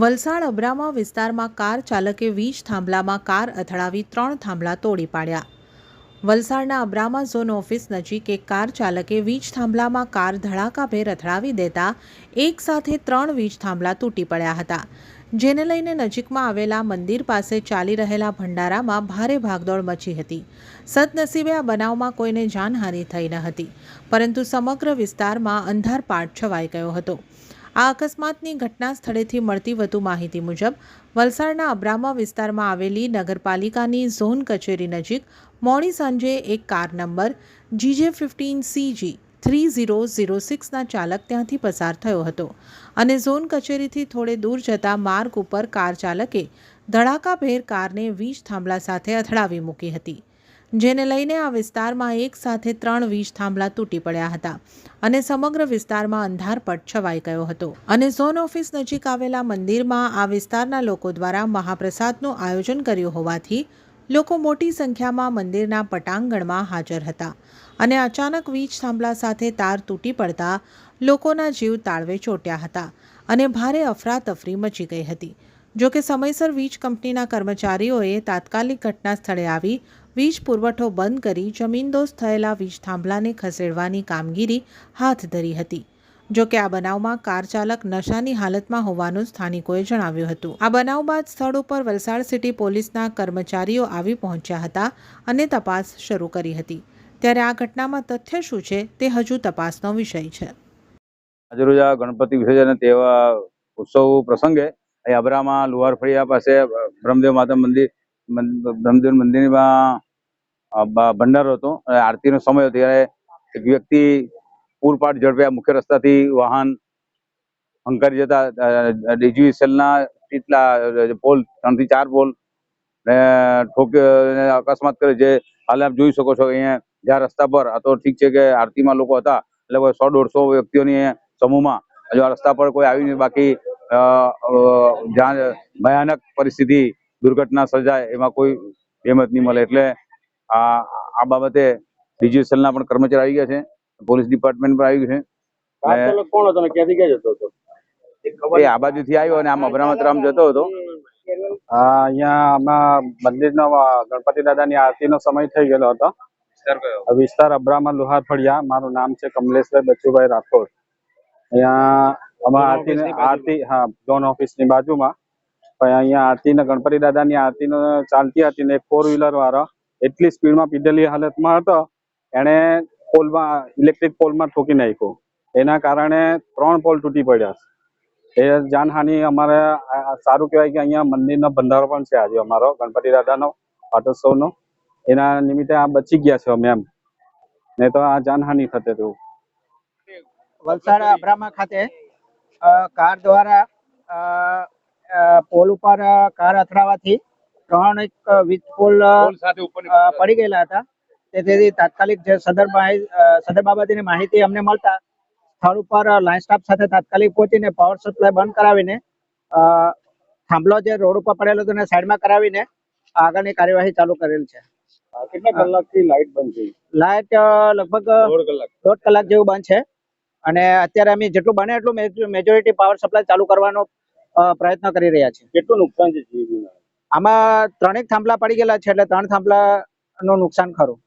વલસાડ અબ્રામા વિસ્તારમાં કાર ચાલકે વીજ થાંભલામાં કાર અથડાવી ત્રણ થાંભલા તોડી પાડ્યા. વલસાડના અબ્રામા ઝોન ઓફિસ નજીક એક કાર ચાલકે વીજ થાંભલામાં કાર ધડાકાભેર અથડાવી દેતા એક સાથે ત્રણ વીજ થાંભલા તૂટી પડ્યા હતા. જેને લઈને નજીકમાં આવેલા મંદિર પાસે ચાલી રહેલા ભંડારામાં ભારે ભાગદોડ મચી હતી. સદનસીબે આ બનાવમાં કોઈને જાનહાનિ થઈ ન હતી, પરંતુ સમગ્ર વિસ્તારમાં અંધારપાટ છવાઈ ગયો હતો. આ અકસ્માતની ઘટના સ્થળેથી મળતી વધુ માહિતી મુજબ, વલસાડના અબ્રામા વિસ્તારમાં આવેલી નગરપાલિકાની ઝોન કચેરી નજીક મોડી સાંજે એક car number GJ fifteen CG three zero zero સિક્સના ચાલક ત્યાંથી પસાર થયો હતો અને ઝોન કચેરીથી થોડે દૂર જતા માર્ગ ઉપર કાર ચાલકે ધડાકાભેર કારને વીજ થાંભલા સાથે અથડાવી મૂકી હતી. જેને લઈને આ વિસ્તારમાં એક સાથે ત્રણ વીજ થાંભલા તૂટી પડ્યા હતા અને સમગ્ર વિસ્તારમાં અંધારપટ છવાઈ ગયો હતો. અને ઝોન ઓફિસ નજીક આવેલા મંદિરમાં આ વિસ્તારના લોકો દ્વારા મહાપ્રસાદનું આયોજન કર્યું હોવાથી લોકો મોટી સંખ્યામાં મંદિરના પટાંગણમાં હાજર હતા અને અચાનક વીજ થાંભલા સાથે તાર તૂટી પડતા લોકોના જીવ તાળવે ચોટ્યા હતા અને ભારે અફરાતફરી મચી ગઈ હતી. જો સમયસર વીજ કંપનીના કર્મચારીઓએ તાત્કાલિક ઘટના સ્થળે આવી, વીજ પુરવઠો બંધ કરી જમીનદોસ્ત થયેલા વીજ થાંભલાને ખસેડવાની કામગીરી હાથ ધરી હતી. જો કે આ બનાવમાં કાર ચાલક નશાની હાલતમાં હોવાનું સ્થાનિકોએ જણાવ્યું હતું. આ બનાવ બાદ સ્થળ ઉપર વલસાડ સિટી પોલીસના કર્મચારીઓ આવી પહોંચ્યા હતા અને તપાસ શરૂ કરી હતી. ત્યારે આ ઘટનામાં તથ્ય શું છે તે હજુ તપાસનો વિષય છે. આજરોજ આ ગણપતિ વિસર્જન તેવા ઉત્સવ પ્રસંગે અહીં અબરામાં લુહાર ફળિયા પાસે, બ્રહ્મદેવ માતા મંદિર બ્રહ્મદેવ મંદિરમાં ભંડારો હતો. આરતીનો સમય હતો. ત્યારે એક વ્યક્તિ પૂરપાટ ઝડપે મુખ્ય રસ્તાથી વાહન હંકારી જતા ડીજીવીસીએલના કેટલા પોલ, ત્રણથી ચાર પોલ, ને ઠોક અકસ્માત કરે જે હાલ આપ જોઈ શકો છો અહીંયા જ્યાં રસ્તા પર, આ તો ઠીક છે કે આરતીમાં લોકો હતા. એટલે સો દોઢસો વ્યક્તિઓની સમૂહમાં હજુ આ રસ્તા પર કોઈ આવી નહીં. બાકી જ્યાં ભયાનક પરિસ્થિતિ દુર્ઘટના સર્જાય એમાં કોઈ હેમત નહીં મળે. એટલે આ આ બાબતે ડીજીવીસીએલના પણ કર્મચારી આવી ગયા છે પોલીસ ડિપાર્ટમેન્ટ પણ આવી ગયું છે કોણ હતો? ક્યાંથી ક્યાં જતો હતો? એ આ બાજુથી આવ્યો અને આમ અબ્રામત રામ જતો હતો. આ અહીંયા આમાં મંદિરનો ગણપતિ દાદાની આરતીનો સમય થઈ ગયેલો હતો. વિસ્તાર અબ્રામા લુહાર ફળિયા. મારું નામ છે કમલેશભાઈ બચુભાઈ રાઠોડ. અહીંયા આમાં આરતી આરતી હા ઝોન ઓફિસની બાજુમાં. પણ અહીંયા આરતીને ગણપતિ દાદાની આરતી ચાલતી હતી ને ફોર વ્હીલર વાળો. એટલી સ્પીડમાં પીધેલી હાલતમાં હતો. એને પોલમાં ઇલેક્ટ્રિક પોલમાં ઠોકી નાખ્યો. એના કારણે ત્રણ પોલ તૂટી પડ્યા એ જાનહાનિ અમારે સારું કહેવાય કે અહીંયા મંદિરનો ભંડારો પણ છે આજે અમારો ગણપતિ દાદાનો પાટોત્સવનો. એના નિમિત્તે આ બચી ગયા છે અમે એમ. નહીં તો આ જાનહાનિ થતે હતું વલસાડ અબ્રામા ખાતે કાર દ્વારા અ, અ, પોલ ઉપર કાર અથડાવાથી ત્રણ એક વીજ પોલ પડી ગયેલા હતા. તેથી તાત્કાલિક જે સદર સદર બાબતની માહિતી અમને મળતા સ્થળ ઉપર લાઇન સ્ટાફ સાથે તાત્કાલિક પહોંચીને પાવર સપ્લાય બંધ કરાવીને અ, થાંભલો જે રોડ ઉપર પડેલો હતો એને સાઈડમાં કરાવીને આગળની કાર્યવાહી ચાલુ કરેલ છે. કેટલા કલાકથી લાઈટ બંધ થઈ લાઇટ લગભગ દોઢ કલાક જેવું બંધ છે. અને અત્યારે અમે જેટલું બને એટલું મેજોરિટી પાવર સપ્લાય ચાલુ કરવાનો પ્રયત્ન કરી રહ્યા છીએ. કેટલું નુકસાન છે આમાં ત્રણેક થાંભલા પડી ગયેલા છે એટલે ત્રણ થાંભલા નું નુકસાન ખરું.